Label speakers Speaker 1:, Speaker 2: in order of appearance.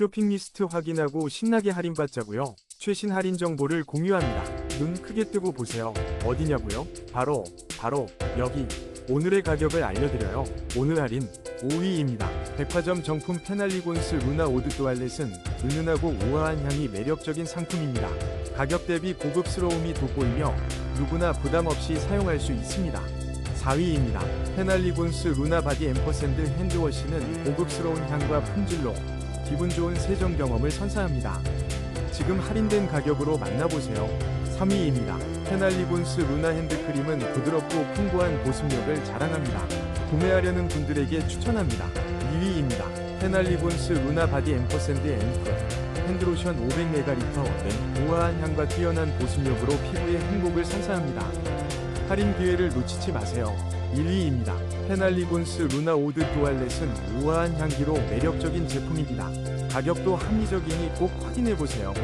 Speaker 1: 쇼핑 리스트 확인하고 신나게 할인받자고요. 최신 할인 정보를 공유합니다. 눈 크게 뜨고 보세요. 어디냐고요? 바로 바로 여기. 오늘의 가격을 알려드려요. 오늘 할인 5위입니다. 백화점 정품 페날리곤스 루나 오드 또알렛은 은은하고 우아한 향이 매력적인 상품입니다. 가격 대비 고급스러움이 돋보이며 누구나 부담 없이 사용할 수 있습니다. 4위입니다. 페날리곤스 루나 바디 앰퍼샌드 핸드워시는 고급스러운 향과 품질로 기분 좋은 세정 경험을 선사합니다. 지금 할인된 가격으로 만나보세요. 3위입니다. 페날리곤스 루나 핸드크림은 부드럽고 풍부한 보습력을 자랑합니다. 구매하려는 분들에게 추천합니다. 2위입니다. 페날리곤스 루나 바디 앰퍼샌드 앰플 핸드로션 500ml 는 우아한 향과 뛰어난 보습력으로 피부의 행복을 선사합니다. 할인 기회를 놓치지 마세요. 1위입니다. 페날리곤스 루나 오드 또알렛은 우아한 향기로 매력적인 제품입니다. 가격도 합리적이니 꼭 확인해 보세요.